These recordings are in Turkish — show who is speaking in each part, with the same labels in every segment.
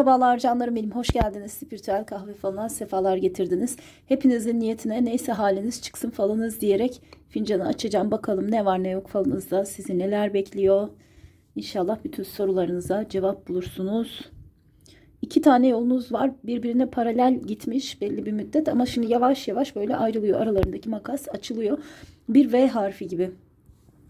Speaker 1: Merhabalar canlarım benim. Hoş geldiniz. Spiritüel kahve falına sefalar getirdiniz. Hepinizin niyetine neyse haliniz çıksın falınız diyerek fincanı açacağım. Bakalım ne var ne yok falınızda. Sizi neler bekliyor. İnşallah bütün sorularınıza cevap bulursunuz. İki tane yolunuz var. Birbirine paralel gitmiş belli bir müddet ama şimdi yavaş yavaş böyle ayrılıyor. Aralarındaki makas açılıyor. Bir V harfi gibi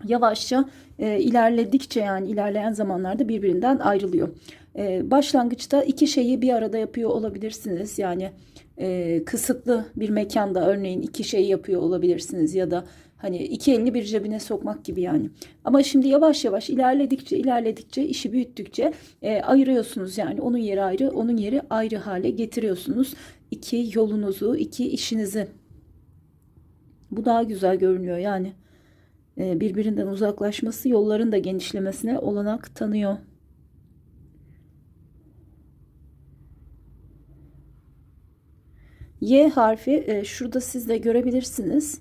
Speaker 1: yavaşça e, ilerledikçe yani ilerleyen zamanlarda birbirinden ayrılıyor. E, başlangıçta iki şeyi bir arada yapıyor olabilirsiniz. Yani e, kısıtlı bir mekanda örneğin iki şey yapıyor olabilirsiniz ya da hani iki elini bir cebine sokmak gibi yani. Ama şimdi yavaş yavaş ilerledikçe ilerledikçe işi büyüttükçe e, ayırıyorsunuz yani onun yeri ayrı onun yeri ayrı hale getiriyorsunuz. iki yolunuzu iki işinizi. Bu daha güzel görünüyor yani e, birbirinden uzaklaşması yolların da genişlemesine olanak tanıyor. Y harfi e, şurada siz de görebilirsiniz.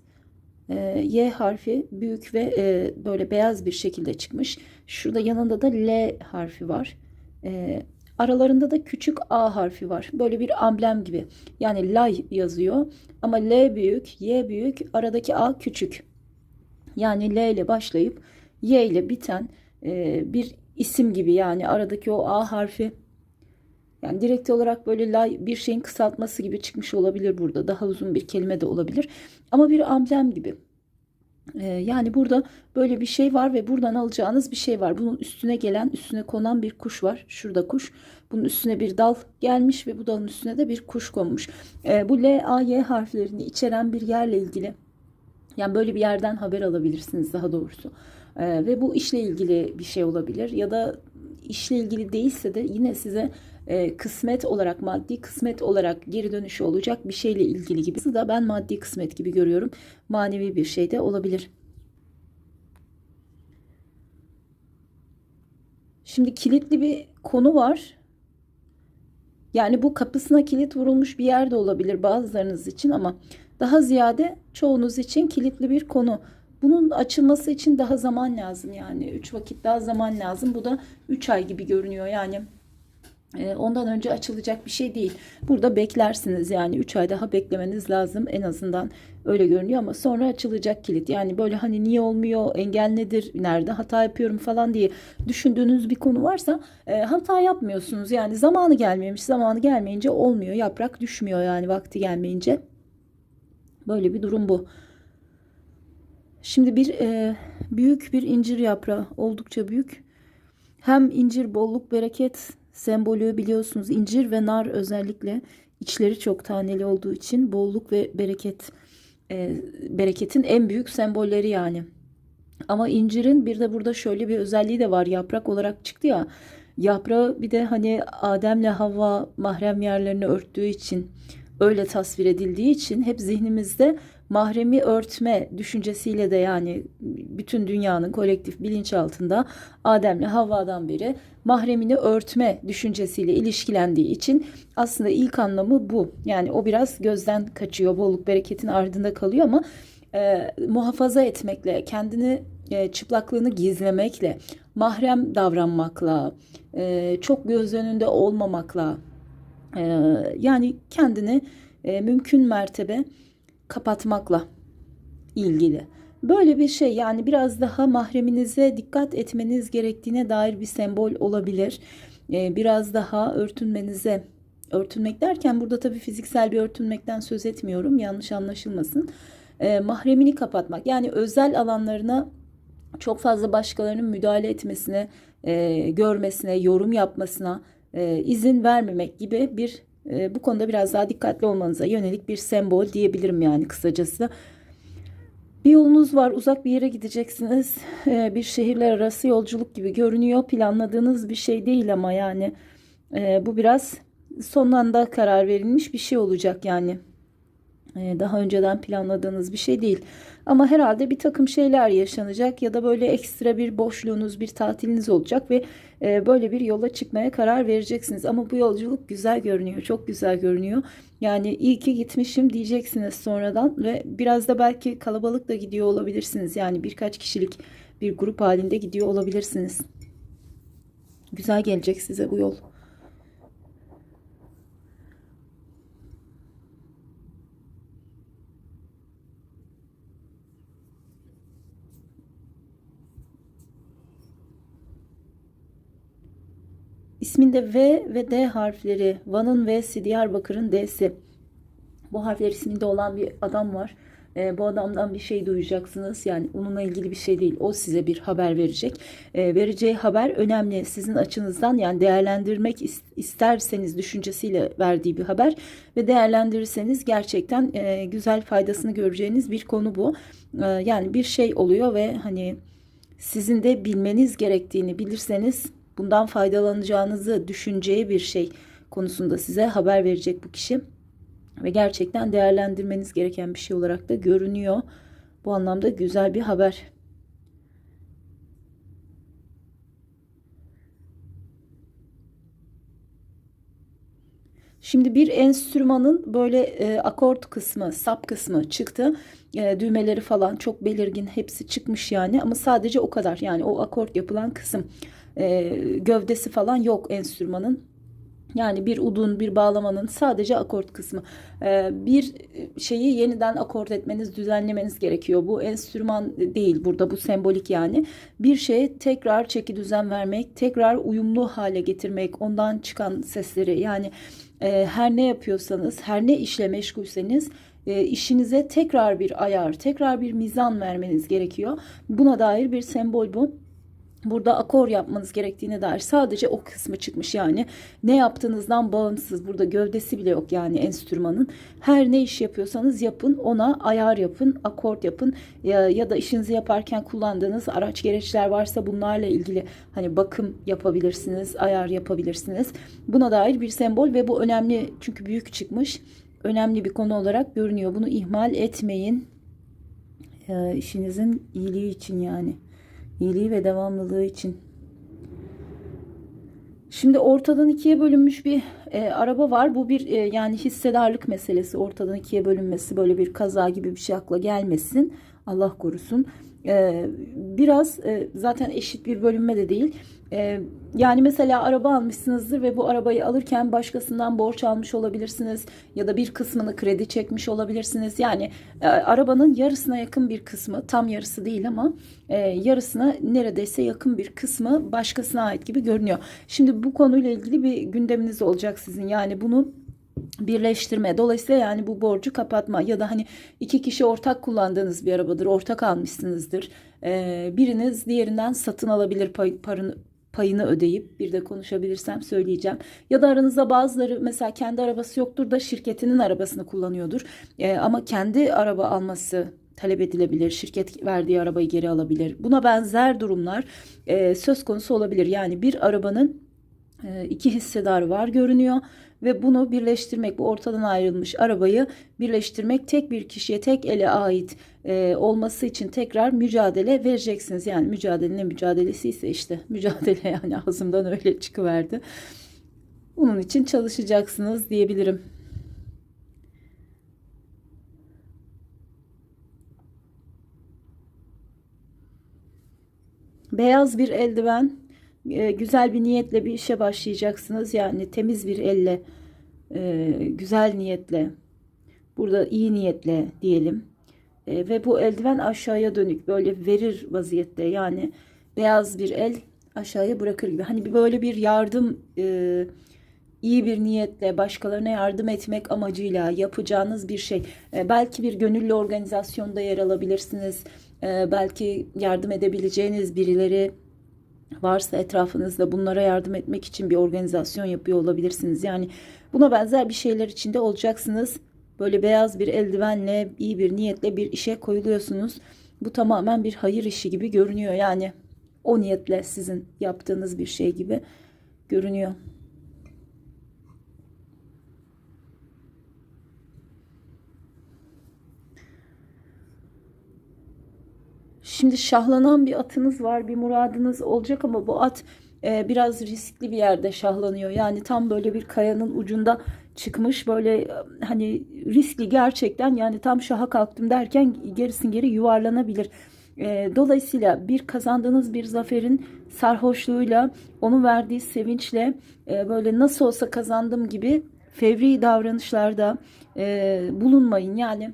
Speaker 1: E, y harfi büyük ve e, böyle beyaz bir şekilde çıkmış. Şurada yanında da L harfi var. E, aralarında da küçük A harfi var. Böyle bir amblem gibi. Yani lay yazıyor. Ama L büyük, Y büyük, aradaki A küçük. Yani L ile başlayıp Y ile biten e, bir isim gibi yani aradaki o A harfi yani direkt olarak böyle bir şeyin kısaltması gibi çıkmış olabilir burada. Daha uzun bir kelime de olabilir. Ama bir amblem gibi. Ee, yani burada böyle bir şey var ve buradan alacağınız bir şey var. Bunun üstüne gelen, üstüne konan bir kuş var. Şurada kuş. Bunun üstüne bir dal gelmiş ve bu dalın üstüne de bir kuş konmuş. Ee, bu L, A, Y harflerini içeren bir yerle ilgili. Yani böyle bir yerden haber alabilirsiniz daha doğrusu. Ee, ve bu işle ilgili bir şey olabilir ya da işle ilgili değilse de yine size e, kısmet olarak maddi kısmet olarak geri dönüşü olacak bir şeyle ilgili gibi da ben maddi kısmet gibi görüyorum. Manevi bir şey de olabilir. Şimdi kilitli bir konu var. Yani bu kapısına kilit vurulmuş bir yerde olabilir bazılarınız için ama daha ziyade çoğunuz için kilitli bir konu. Bunun açılması için daha zaman lazım yani 3 vakit daha zaman lazım. Bu da 3 ay gibi görünüyor yani. E, ondan önce açılacak bir şey değil. Burada beklersiniz yani 3 ay daha beklemeniz lazım en azından öyle görünüyor ama sonra açılacak kilit. Yani böyle hani niye olmuyor, engel nedir, nerede hata yapıyorum falan diye düşündüğünüz bir konu varsa e, hata yapmıyorsunuz. Yani zamanı gelmemiş, zamanı gelmeyince olmuyor, yaprak düşmüyor yani vakti gelmeyince. Böyle bir durum bu. Şimdi bir e, büyük bir incir yaprağı oldukça büyük. Hem incir bolluk bereket sembolü biliyorsunuz incir ve nar özellikle içleri çok taneli olduğu için bolluk ve bereket e, bereketin en büyük sembolleri yani. Ama incirin bir de burada şöyle bir özelliği de var yaprak olarak çıktı ya. Yaprağı bir de hani Adem'le Havva mahrem yerlerini örttüğü için öyle tasvir edildiği için hep zihnimizde mahremi örtme düşüncesiyle de yani bütün dünyanın kolektif bilinçaltında Adem'le Havva'dan beri mahremini örtme düşüncesiyle ilişkilendiği için aslında ilk anlamı bu. Yani o biraz gözden kaçıyor, bolluk bereketin ardında kalıyor ama e, muhafaza etmekle, kendini e, çıplaklığını gizlemekle, mahrem davranmakla, e, çok göz önünde olmamakla, e, yani kendini e, mümkün mertebe kapatmakla ilgili. Böyle bir şey yani biraz daha mahreminize dikkat etmeniz gerektiğine dair bir sembol olabilir. Ee, biraz daha örtünmenize örtünmek derken burada tabii fiziksel bir örtünmekten söz etmiyorum yanlış anlaşılmasın. Ee, mahremini kapatmak yani özel alanlarına çok fazla başkalarının müdahale etmesine, e, görmesine, yorum yapmasına e, izin vermemek gibi bir e, bu konuda biraz daha dikkatli olmanıza yönelik bir sembol diyebilirim yani kısacası. Bir yolunuz var, uzak bir yere gideceksiniz. E, bir şehirler arası yolculuk gibi görünüyor. Planladığınız bir şey değil ama yani e, bu biraz son anda karar verilmiş bir şey olacak yani. Ee, daha önceden planladığınız bir şey değil. Ama herhalde bir takım şeyler yaşanacak ya da böyle ekstra bir boşluğunuz, bir tatiliniz olacak ve e, böyle bir yola çıkmaya karar vereceksiniz. Ama bu yolculuk güzel görünüyor, çok güzel görünüyor. Yani iyi ki gitmişim diyeceksiniz sonradan ve biraz da belki kalabalık da gidiyor olabilirsiniz. Yani birkaç kişilik bir grup halinde gidiyor olabilirsiniz. Güzel gelecek size bu yol. İsminde V ve D harfleri. Van'ın V'si, Diyarbakır'ın D'si. Bu harfler isminde olan bir adam var. E, bu adamdan bir şey duyacaksınız. Yani onunla ilgili bir şey değil. O size bir haber verecek. E, vereceği haber önemli. Sizin açınızdan yani değerlendirmek is- isterseniz düşüncesiyle verdiği bir haber ve değerlendirirseniz gerçekten e, güzel faydasını göreceğiniz bir konu bu. E, yani bir şey oluyor ve hani sizin de bilmeniz gerektiğini bilirseniz bundan faydalanacağınızı düşüneceği bir şey konusunda size haber verecek bu kişi ve gerçekten değerlendirmeniz gereken bir şey olarak da görünüyor. Bu anlamda güzel bir haber. Şimdi bir enstrümanın böyle e, akort kısmı, sap kısmı çıktı. E, düğmeleri falan çok belirgin hepsi çıkmış yani ama sadece o kadar. Yani o akort yapılan kısım. E, gövdesi falan yok enstrümanın. Yani bir udun, bir bağlamanın sadece akort kısmı. Ee, bir şeyi yeniden akort etmeniz, düzenlemeniz gerekiyor. Bu enstrüman değil burada, bu sembolik yani. Bir şeye tekrar çeki düzen vermek, tekrar uyumlu hale getirmek, ondan çıkan sesleri yani e, her ne yapıyorsanız, her ne işle meşgulseniz e, işinize tekrar bir ayar, tekrar bir mizan vermeniz gerekiyor. Buna dair bir sembol bu burada akor yapmanız gerektiğine dair sadece o kısmı çıkmış. Yani ne yaptığınızdan bağımsız burada gövdesi bile yok yani enstrümanın. Her ne iş yapıyorsanız yapın ona ayar yapın akort yapın. Ya, ya da işinizi yaparken kullandığınız araç gereçler varsa bunlarla ilgili hani bakım yapabilirsiniz ayar yapabilirsiniz. Buna dair bir sembol ve bu önemli çünkü büyük çıkmış. Önemli bir konu olarak görünüyor. Bunu ihmal etmeyin e, işinizin iyiliği için yani iyiliği ve devamlılığı için. Şimdi ortadan ikiye bölünmüş bir e, araba var. Bu bir e, yani hissedarlık meselesi. Ortadan ikiye bölünmesi böyle bir kaza gibi bir şey akla gelmesin. Allah korusun. E, biraz e, zaten eşit bir bölünme de değil. E, yani mesela araba almışsınızdır ve bu arabayı alırken başkasından borç almış olabilirsiniz ya da bir kısmını kredi çekmiş olabilirsiniz. Yani e, arabanın yarısına yakın bir kısmı, tam yarısı değil ama e, yarısına neredeyse yakın bir kısmı başkasına ait gibi görünüyor. Şimdi bu konuyla ilgili bir gündeminiz olacak sizin. Yani bunu birleştirme. Dolayısıyla yani bu borcu kapatma ya da hani iki kişi ortak kullandığınız bir arabadır, ortak almışsınızdır. Ee, biriniz diğerinden satın alabilir pay, parını, payını ödeyip bir de konuşabilirsem söyleyeceğim. Ya da aranızda bazıları mesela kendi arabası yoktur da şirketinin arabasını kullanıyordur. Ee, ama kendi araba alması talep edilebilir. Şirket verdiği arabayı geri alabilir. Buna benzer durumlar e, söz konusu olabilir. Yani bir arabanın iki hissedarı var görünüyor ve bunu birleştirmek bu ortadan ayrılmış arabayı birleştirmek tek bir kişiye tek ele ait e, olması için tekrar mücadele vereceksiniz. Yani mücadele ne mücadelesi ise işte mücadele yani ağzımdan öyle çıkıverdi. Bunun için çalışacaksınız diyebilirim. Beyaz bir eldiven e, güzel bir niyetle bir işe başlayacaksınız. Yani temiz bir elle, e, güzel niyetle, burada iyi niyetle diyelim. E, ve bu eldiven aşağıya dönük böyle verir vaziyette. Yani beyaz bir el aşağıya bırakır gibi. Hani böyle bir yardım iyi bir niyetle başkalarına yardım etmek amacıyla yapacağınız bir şey. belki bir gönüllü organizasyonda yer alabilirsiniz. belki yardım edebileceğiniz birileri varsa etrafınızda bunlara yardım etmek için bir organizasyon yapıyor olabilirsiniz. Yani buna benzer bir şeyler içinde olacaksınız. Böyle beyaz bir eldivenle iyi bir niyetle bir işe koyuluyorsunuz. Bu tamamen bir hayır işi gibi görünüyor. Yani o niyetle sizin yaptığınız bir şey gibi görünüyor. Şimdi şahlanan bir atınız var, bir muradınız olacak ama bu at e, biraz riskli bir yerde şahlanıyor. Yani tam böyle bir kayanın ucunda çıkmış böyle e, hani riskli gerçekten yani tam şaha kalktım derken gerisin geri yuvarlanabilir. E, dolayısıyla bir kazandığınız bir zaferin sarhoşluğuyla, onun verdiği sevinçle e, böyle nasıl olsa kazandım gibi fevri davranışlarda e, bulunmayın. Yani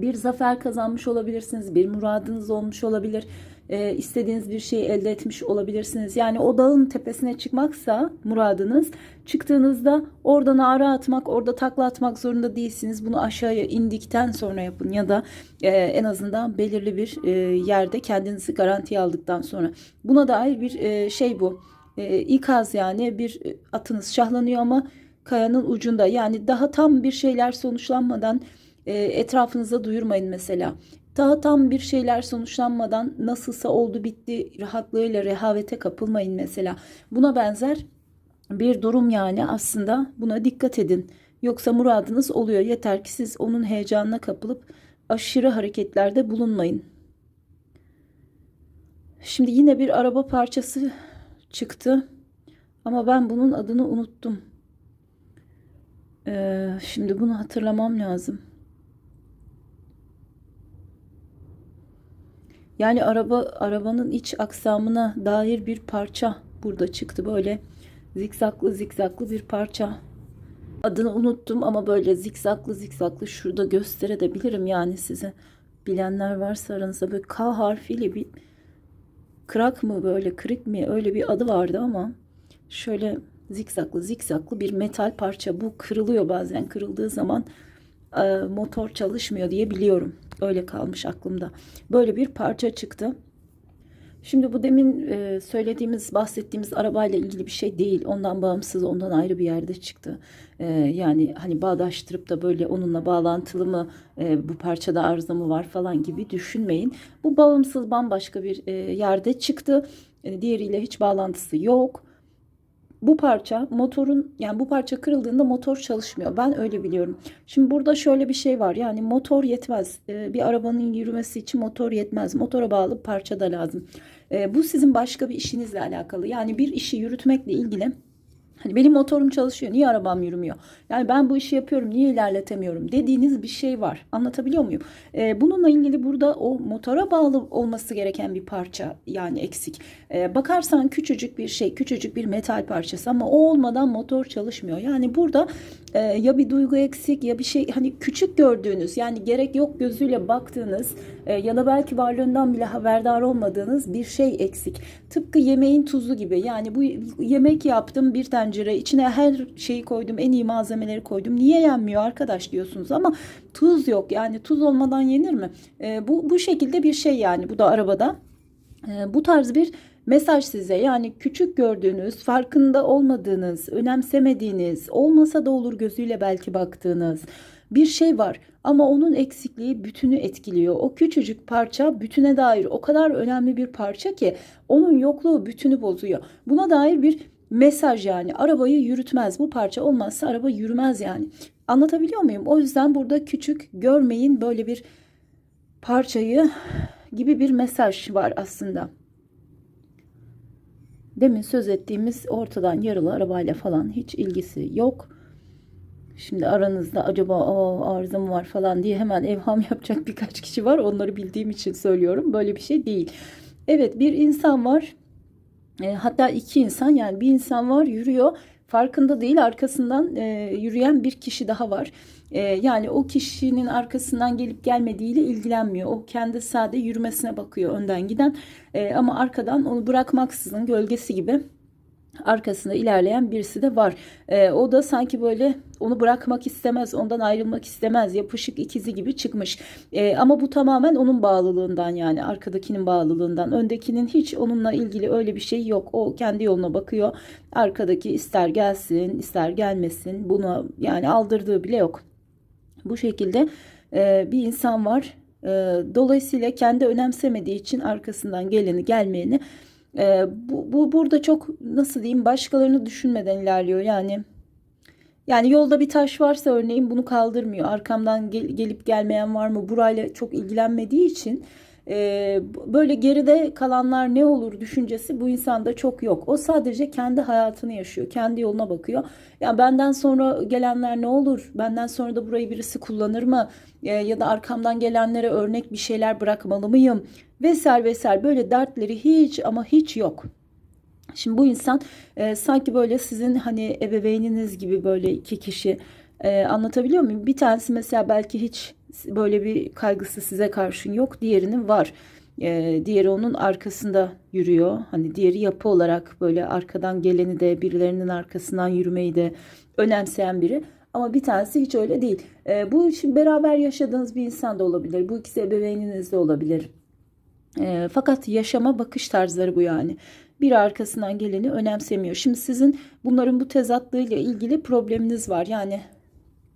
Speaker 1: bir zafer kazanmış olabilirsiniz, bir muradınız olmuş olabilir. e, istediğiniz bir şeyi elde etmiş olabilirsiniz. Yani o dağın tepesine çıkmaksa muradınız çıktığınızda oradan ağrı atmak, orada takla atmak zorunda değilsiniz. Bunu aşağıya indikten sonra yapın ya da e, en azından belirli bir e, yerde kendinizi garantiye aldıktan sonra. Buna dair bir e, şey bu. E, ikaz yani bir atınız şahlanıyor ama kayanın ucunda. Yani daha tam bir şeyler sonuçlanmadan e, etrafınıza duyurmayın mesela. Daha tam bir şeyler sonuçlanmadan nasılsa oldu bitti rahatlığıyla rehavete kapılmayın mesela. Buna benzer bir durum yani aslında buna dikkat edin. Yoksa muradınız oluyor. Yeter ki siz onun heyecanına kapılıp aşırı hareketlerde bulunmayın. Şimdi yine bir araba parçası çıktı. Ama ben bunun adını unuttum. Ee, şimdi bunu hatırlamam lazım. Yani araba arabanın iç aksamına dair bir parça burada çıktı. Böyle zikzaklı zikzaklı bir parça. Adını unuttum ama böyle zikzaklı zikzaklı şurada gösterebilirim yani size. Bilenler varsa aranızda böyle K harfiyle bir krak mı böyle kırık mı öyle bir adı vardı ama şöyle zikzaklı zikzaklı bir metal parça. Bu kırılıyor bazen kırıldığı zaman motor çalışmıyor diye biliyorum. Öyle kalmış aklımda. Böyle bir parça çıktı. Şimdi bu demin e, söylediğimiz, bahsettiğimiz arabayla ilgili bir şey değil. Ondan bağımsız, ondan ayrı bir yerde çıktı. E, yani hani bağdaştırıp da böyle onunla bağlantılı mı, e, bu parçada arıza mı var falan gibi düşünmeyin. Bu bağımsız bambaşka bir yerde çıktı. Diğeriyle hiç bağlantısı yok. Bu parça motorun yani bu parça kırıldığında motor çalışmıyor. Ben öyle biliyorum. Şimdi burada şöyle bir şey var. Yani motor yetmez. Ee, bir arabanın yürümesi için motor yetmez. Motora bağlı parça da lazım. Ee, bu sizin başka bir işinizle alakalı. Yani bir işi yürütmekle ilgili Hani benim motorum çalışıyor. Niye arabam yürümüyor? Yani ben bu işi yapıyorum. Niye ilerletemiyorum? Dediğiniz bir şey var. Anlatabiliyor muyum? Ee, bununla ilgili burada o motora bağlı olması gereken bir parça yani eksik. Ee, bakarsan küçücük bir şey, küçücük bir metal parçası ama o olmadan motor çalışmıyor. Yani burada e, ya bir duygu eksik ya bir şey hani küçük gördüğünüz yani gerek yok gözüyle baktığınız e, ya da belki varlığından bile haberdar olmadığınız bir şey eksik. Tıpkı yemeğin tuzu gibi. Yani bu yemek yaptım bir tencere içine her şeyi koydum en iyi malzemeleri koydum. Niye yenmiyor arkadaş diyorsunuz ama tuz yok. Yani tuz olmadan yenir mi? E, bu bu şekilde bir şey yani bu da arabada. E, bu tarz bir mesaj size yani küçük gördüğünüz, farkında olmadığınız, önemsemediğiniz, olmasa da olur gözüyle belki baktığınız bir şey var ama onun eksikliği bütünü etkiliyor. O küçücük parça bütüne dair o kadar önemli bir parça ki onun yokluğu bütünü bozuyor. Buna dair bir mesaj yani arabayı yürütmez. Bu parça olmazsa araba yürümez yani. Anlatabiliyor muyum? O yüzden burada küçük görmeyin böyle bir parçayı gibi bir mesaj var aslında. Demin söz ettiğimiz ortadan yarılı arabayla falan hiç ilgisi yok. Şimdi aranızda acaba o arıza mı var falan diye hemen evham yapacak birkaç kişi var. Onları bildiğim için söylüyorum. Böyle bir şey değil. Evet bir insan var. E, hatta iki insan yani bir insan var yürüyor. Farkında değil arkasından e, yürüyen bir kişi daha var. E, yani o kişinin arkasından gelip gelmediğiyle ilgilenmiyor. O kendi sade yürümesine bakıyor önden giden. E, ama arkadan onu bırakmaksızın gölgesi gibi arkasında ilerleyen birisi de var. E, o da sanki böyle onu bırakmak istemez, ondan ayrılmak istemez, yapışık ikizi gibi çıkmış. E, ama bu tamamen onun bağlılığından yani arkadakinin bağlılığından. Öndekinin hiç onunla ilgili öyle bir şey yok. O kendi yoluna bakıyor. Arkadaki ister gelsin, ister gelmesin. Buna yani aldırdığı bile yok. Bu şekilde e, bir insan var. E, dolayısıyla kendi önemsemediği için arkasından geleni gelmeyeni e, bu, bu burada çok nasıl diyeyim başkalarını düşünmeden ilerliyor yani. Yani yolda bir taş varsa örneğin bunu kaldırmıyor. Arkamdan gel, gelip gelmeyen var mı? Burayla çok ilgilenmediği için e, böyle geride kalanlar ne olur düşüncesi bu insanda çok yok. O sadece kendi hayatını yaşıyor. Kendi yoluna bakıyor. Ya benden sonra gelenler ne olur? Benden sonra da burayı birisi kullanır mı? E, ya da arkamdan gelenlere örnek bir şeyler bırakmalı mıyım? Vesaire vesaire böyle dertleri hiç ama hiç yok. Şimdi bu insan e, sanki böyle sizin hani ebeveyniniz gibi böyle iki kişi e, anlatabiliyor muyum? Bir tanesi mesela belki hiç böyle bir kaygısı size karşın yok. Diğerinin var. e, diğeri onun arkasında yürüyor. Hani diğeri yapı olarak böyle arkadan geleni de birilerinin arkasından yürümeyi de önemseyen biri. Ama bir tanesi hiç öyle değil. E, bu şimdi beraber yaşadığınız bir insan da olabilir. Bu ikisi ebeveyniniz de olabilir. E, fakat yaşama bakış tarzları bu yani. Bir arkasından geleni önemsemiyor. Şimdi sizin bunların bu tezatlığıyla ilgili probleminiz var. Yani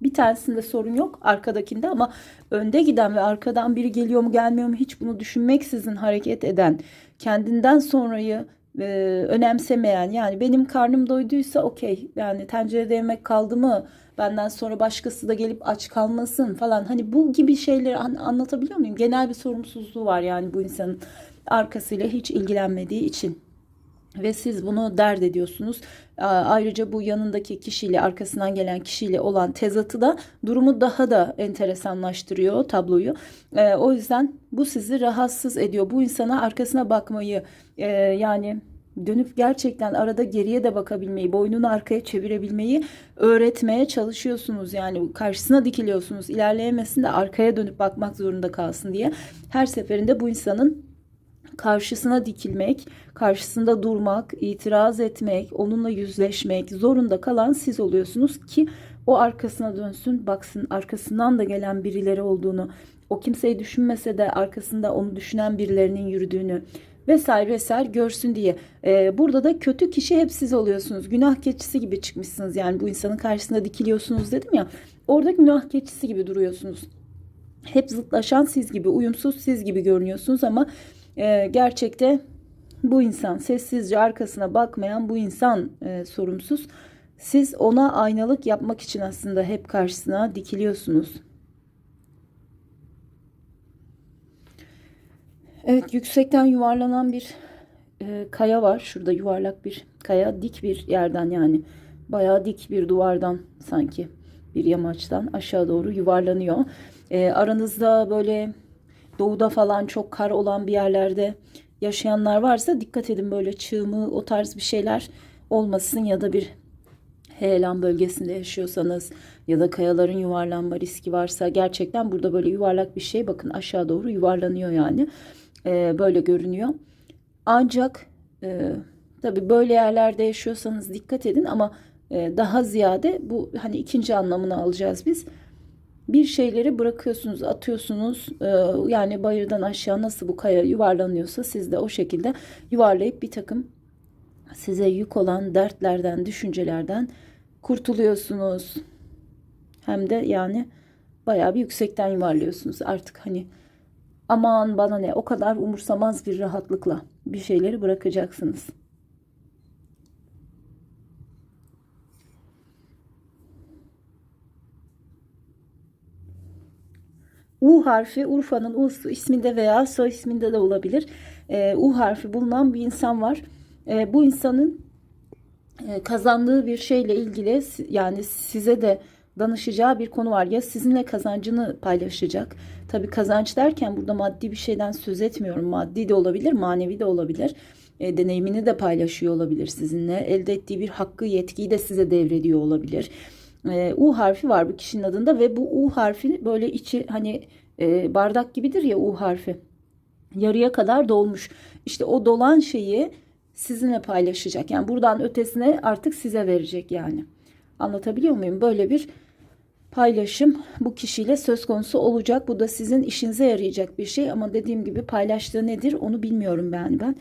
Speaker 1: bir tanesinde sorun yok arkadakinde ama önde giden ve arkadan biri geliyor mu gelmiyor mu hiç bunu düşünmeksizin hareket eden, kendinden sonrayı e, önemsemeyen yani benim karnım doyduysa okey yani tencerede yemek kaldı mı benden sonra başkası da gelip aç kalmasın falan hani bu gibi şeyleri an, anlatabiliyor muyum? Genel bir sorumsuzluğu var yani bu insanın arkasıyla hiç ilgilenmediği için ve siz bunu dert ediyorsunuz. Ayrıca bu yanındaki kişiyle arkasından gelen kişiyle olan tezatı da durumu daha da enteresanlaştırıyor tabloyu. E, o yüzden bu sizi rahatsız ediyor. Bu insana arkasına bakmayı e, yani dönüp gerçekten arada geriye de bakabilmeyi, boynunu arkaya çevirebilmeyi öğretmeye çalışıyorsunuz. Yani karşısına dikiliyorsunuz. İlerleyemesin de arkaya dönüp bakmak zorunda kalsın diye. Her seferinde bu insanın karşısına dikilmek, karşısında durmak, itiraz etmek, onunla yüzleşmek zorunda kalan siz oluyorsunuz ki o arkasına dönsün, baksın arkasından da gelen birileri olduğunu, o kimseyi düşünmese de arkasında onu düşünen birilerinin yürüdüğünü vesaire vesaire görsün diye. Ee, burada da kötü kişi hep siz oluyorsunuz. Günah keçisi gibi çıkmışsınız. Yani bu insanın karşısında dikiliyorsunuz dedim ya. Orada günah keçisi gibi duruyorsunuz. Hep zıtlaşan siz gibi, uyumsuz siz gibi görünüyorsunuz ama e, gerçekte bu insan sessizce arkasına bakmayan bu insan e, sorumsuz. Siz ona aynalık yapmak için aslında hep karşısına dikiliyorsunuz. Evet yüksekten yuvarlanan bir e, kaya var. Şurada yuvarlak bir kaya dik bir yerden yani bayağı dik bir duvardan sanki bir yamaçtan aşağı doğru yuvarlanıyor. E, aranızda böyle doğuda falan çok kar olan bir yerlerde yaşayanlar varsa dikkat edin böyle çığımı o tarz bir şeyler olmasın ya da bir heyelan bölgesinde yaşıyorsanız ya da kayaların yuvarlanma riski varsa gerçekten burada böyle yuvarlak bir şey bakın aşağı doğru yuvarlanıyor yani ee, böyle görünüyor. Ancak e, tabi böyle yerlerde yaşıyorsanız dikkat edin ama e, daha ziyade bu hani ikinci anlamını alacağız biz bir şeyleri bırakıyorsunuz, atıyorsunuz. Ee, yani bayırdan aşağı nasıl bu kaya yuvarlanıyorsa siz de o şekilde yuvarlayıp bir takım size yük olan dertlerden, düşüncelerden kurtuluyorsunuz. Hem de yani bayağı bir yüksekten yuvarlıyorsunuz. Artık hani aman bana ne o kadar umursamaz bir rahatlıkla bir şeyleri bırakacaksınız. U harfi Urfa'nın U'su isminde veya soy isminde de olabilir. E, U harfi bulunan bir insan var. E, bu insanın e, kazandığı bir şeyle ilgili yani size de danışacağı bir konu var. Ya sizinle kazancını paylaşacak. Tabii kazanç derken burada maddi bir şeyden söz etmiyorum. Maddi de olabilir, manevi de olabilir. E, deneyimini de paylaşıyor olabilir sizinle. Elde ettiği bir hakkı, yetkiyi de size devrediyor olabilir e, U harfi var bu kişinin adında ve bu U harfi böyle içi hani e, bardak gibidir ya U harfi. Yarıya kadar dolmuş. İşte o dolan şeyi sizinle paylaşacak. Yani buradan ötesine artık size verecek yani. Anlatabiliyor muyum? Böyle bir paylaşım bu kişiyle söz konusu olacak. Bu da sizin işinize yarayacak bir şey ama dediğim gibi paylaştığı nedir onu bilmiyorum yani ben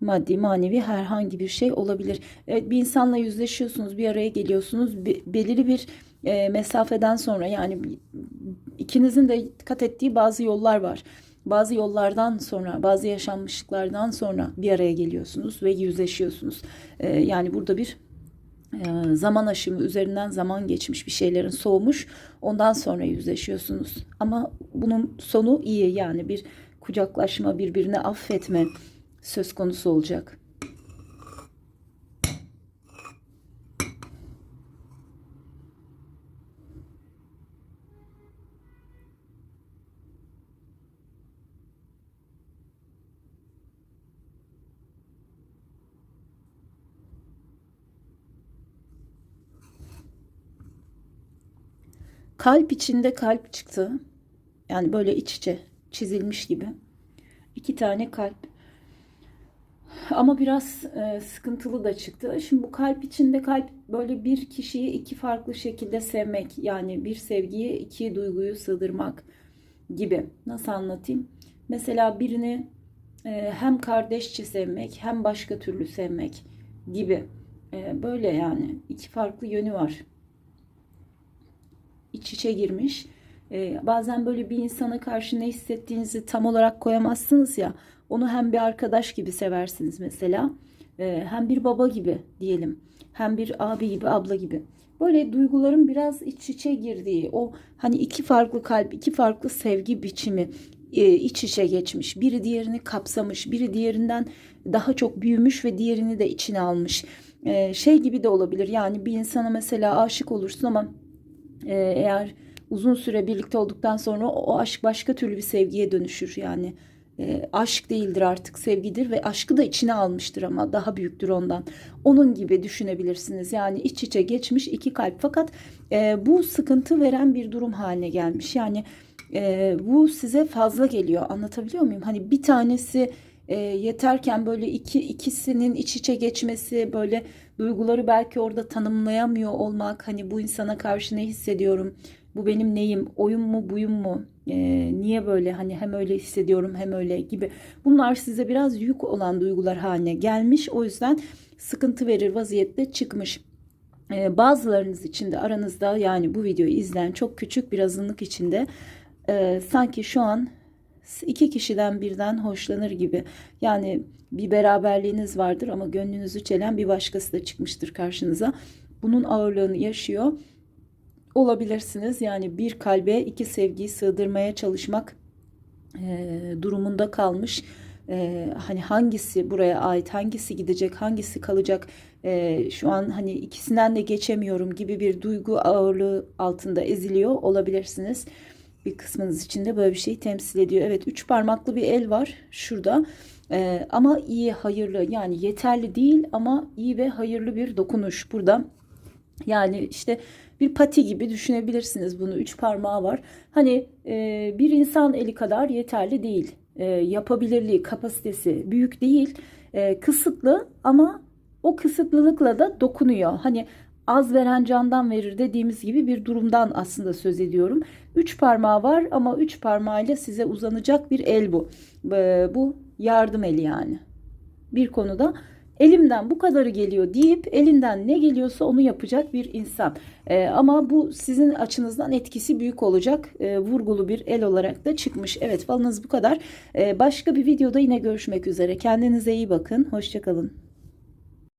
Speaker 1: maddi manevi herhangi bir şey olabilir. Evet, bir insanla yüzleşiyorsunuz, bir araya geliyorsunuz. Be belirli bir e, mesafeden sonra yani ikinizin de dikkat ettiği bazı yollar var. Bazı yollardan sonra, bazı yaşanmışlıklardan sonra bir araya geliyorsunuz ve yüzleşiyorsunuz. E, yani burada bir zaman aşımı üzerinden zaman geçmiş bir şeylerin soğumuş ondan sonra yüzleşiyorsunuz. Ama bunun sonu iyi yani bir kucaklaşma, birbirine affetme, söz konusu olacak. Kalp içinde kalp çıktı. Yani böyle iç içe çizilmiş gibi. iki tane kalp. Ama biraz e, sıkıntılı da çıktı. Şimdi bu kalp içinde kalp böyle bir kişiyi iki farklı şekilde sevmek. Yani bir sevgiye iki duyguyu sığdırmak gibi. Nasıl anlatayım? Mesela birini e, hem kardeşçe sevmek hem başka türlü sevmek gibi. E, böyle yani iki farklı yönü var. İç içe girmiş. E, bazen böyle bir insana karşı ne hissettiğinizi tam olarak koyamazsınız ya. Onu hem bir arkadaş gibi seversiniz mesela. E, hem bir baba gibi diyelim. Hem bir abi gibi, abla gibi. Böyle duyguların biraz iç içe girdiği, o hani iki farklı kalp, iki farklı sevgi biçimi e, iç içe geçmiş. Biri diğerini kapsamış, biri diğerinden daha çok büyümüş ve diğerini de içine almış. E, şey gibi de olabilir. Yani bir insana mesela aşık olursun ama e, eğer uzun süre birlikte olduktan sonra o aşk başka türlü bir sevgiye dönüşür. Yani e, aşk değildir artık sevgidir ve aşkı da içine almıştır ama daha büyüktür ondan. Onun gibi düşünebilirsiniz. Yani iç içe geçmiş iki kalp fakat e, bu sıkıntı veren bir durum haline gelmiş. Yani e, bu size fazla geliyor. Anlatabiliyor muyum? Hani bir tanesi e, yeterken böyle iki ikisinin iç içe geçmesi böyle duyguları belki orada tanımlayamıyor olmak hani bu insana karşı ne hissediyorum bu benim neyim oyun mu buyum mu e, niye böyle hani hem öyle hissediyorum hem öyle gibi bunlar size biraz yük olan duygular haline gelmiş o yüzden sıkıntı verir vaziyette çıkmış. E, bazılarınız için de aranızda yani bu videoyu izleyen çok küçük bir azınlık içinde e, sanki şu an iki kişiden birden hoşlanır gibi. Yani bir beraberliğiniz vardır ama gönlünüzü çelen bir başkası da çıkmıştır karşınıza. Bunun ağırlığını yaşıyor olabilirsiniz. Yani bir kalbe iki sevgiyi sığdırmaya çalışmak e, durumunda kalmış. E, hani hangisi buraya ait, hangisi gidecek, hangisi kalacak e, şu an hani ikisinden de geçemiyorum gibi bir duygu ağırlığı altında eziliyor olabilirsiniz bir kısmınız için de böyle bir şey temsil ediyor. Evet üç parmaklı bir el var şurada. Ee, ama iyi, hayırlı yani yeterli değil ama iyi ve hayırlı bir dokunuş burada. Yani işte bir pati gibi düşünebilirsiniz bunu. Üç parmağı var. Hani e, bir insan eli kadar yeterli değil. E, yapabilirliği, kapasitesi büyük değil. E, kısıtlı ama o kısıtlılıkla da dokunuyor. Hani az veren candan verir dediğimiz gibi bir durumdan aslında söz ediyorum. Üç parmağı var ama üç parmağıyla size uzanacak bir el bu. Bu yardım eli yani. Bir konuda elimden bu kadarı geliyor deyip elinden ne geliyorsa onu yapacak bir insan. Ee, ama bu sizin açınızdan etkisi büyük olacak. Ee, vurgulu bir el olarak da çıkmış. Evet falınız bu kadar. Ee, başka bir videoda yine görüşmek üzere. Kendinize iyi bakın. Hoşçakalın.